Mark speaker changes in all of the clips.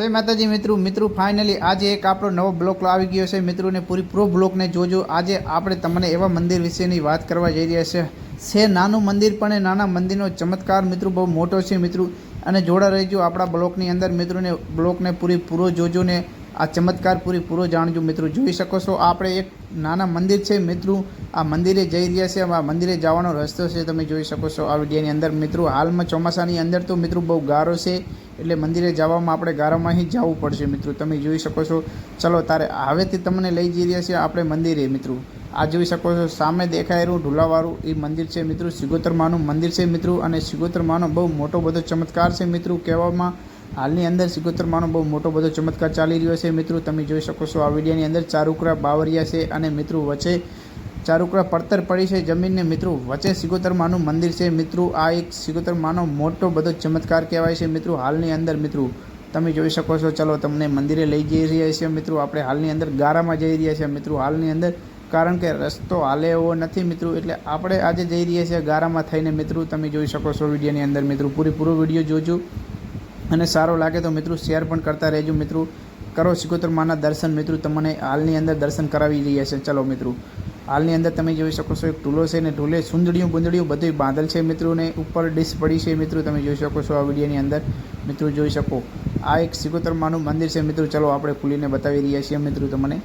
Speaker 1: જય માતાજી મિત્રો મિત્રો ફાઇનલી આજે એક આપણો નવો બ્લોક આવી ગયો છે. મિત્રોને પૂરી પૂરો બ્લોકને જોજો. આજે આપણે તમને એવા મંદિર વિશેની વાત કરવા જઈ રહ્યા છે. છે નાનું મંદિર, પણ એ નાના મંદિરનો ચમત્કાર મિત્રો બહુ મોટો છે મિત્રો. અને જોડા રહેજો આપણા બ્લોકની અંદર. મિત્રોને બ્લોકને પૂરી પૂરો જોજો ને આ ચમત્કાર પૂરી પૂરો જાણજો મિત્રો, જોઈ શકો છો, આપણે એક નાના મંદિર છે, મિત્રો. આ મંદિરે જઈ રહ્યા છે, આ મંદિરે જવાનો રસ્તો છે, તમે જોઈ શકો છો, આ વિડીયોની અંદર. મિત્રો, હાલમાં ચોમાસાની અંદર તો, મિત્રો, બહુ ગારો છે, એટલે મંદિરે જવામાં આપણે ગારામાં જવું પડશે, મિત્રો. તમે જોઈ શકો છો. ચલો, તારે હવેથી તમને લઈ જઈ રહ્યા છે આપણે મંદિરે, મિત્રો. આ જોઈ શકો છો, સામે દેખાયેલું ઢુલાવાળું એ મંદિર છે, મિત્રો. સિગોતર માનું મંદિર છે, મિત્રો. અને સિગોતર માનો બહુ મોટો બધો ચમત્કાર છે, મિત્રો, કહેવામાં હાલની અંદર સિગોતર માનો બહુ મોટો બધો ચમત્કાર ચાલી રહ્યો છે. મિત્રો, તમે જોઈ શકો છો આ વિડીયોની અંદર ચારુકરા બાવરિયા છે અને મિત્રો વચ્ચે ચારુકરા પડતર પડી છે. જમીનને મિત્રો વચ્ચે સિગોતર માનું મંદિર છે. મિત્રો, આ એક સિગોતર માનો મોટો બધો ચમત્કાર કહેવાય છે. મિત્રો, હાલની અંદર મિત્રો તમે જોઈ શકો છો. ચલો, તમને મંદિરે લઈ જઈ રહ્યા છીએ. મિત્રો, આપણે હાલની અંદર ગારામાં જઈ રહ્યા છીએ. મિત્રો, હાલની અંદર કારણ કે રસ્તો હાલે એવો નથી મિત્રો, એટલે આપણે આજે જઈ રહ્યા છીએ ગારામાં થઈને. મિત્રો, તમે જોઈ શકો છો વિડીયોની અંદર. મિત્રો, પૂરેપૂરો વીડિયો જોજો. અને સારો લાગે તો મિત્રો શેર પણ કરતા રહેજો મિત્રો. કરો સિકોતર માના દર્શન મિત્રો, તમને હાલની અંદર દર્શન કરાવી રહ્યા છે. ચલો મિત્રો, હાલની અંદર તમે જોઈ શકો છો એક ટૂલો છે ને ઢૂલે સુંદડીયું બુંદડીયું બધું બાંધલ છે મિત્રો ને ઉપર ડિશ પડી છે મિત્રો. તમે જોઈ શકો છો આ વિડીયોની અંદર. મિત્રો જોઈ શકો, આ એક સિકોતર માનું મંદિર છે મિત્રો. ચલો આપણે ખુલીને બતાવી રહ્યા છીએ મિત્રો તમને.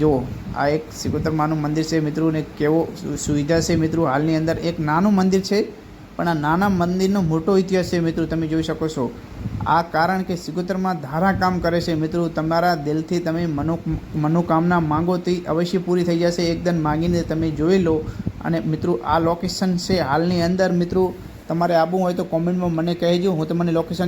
Speaker 1: જુઓ, આ એક સિકોતર માનું મંદિર છે મિત્રો ને કેવો સુવિધા છે મિત્રો. હાલની અંદર એક નાનું મંદિર છે, પણ આ નાના મંદિરનો મોટો ઇતિહાસ છે મિત્રો. તમે જોઈ શકો છો આ કારણ કે સિગોતરમાં ધારા કામ કરે છે. મિત્રો, તમારા દિલથી તમે મનો, મનોકામના માંગો તે અવશ્ય પૂરી થઈ જશે. એકદમ માગીને તમે જોઈ લો. અને મિત્રો, આ લોકેશન છે. હાલની અંદર મિત્રો, તમારે આવવું હોય તો કોમેન્ટમાં મને કહેજો. હું તમને લોકેશન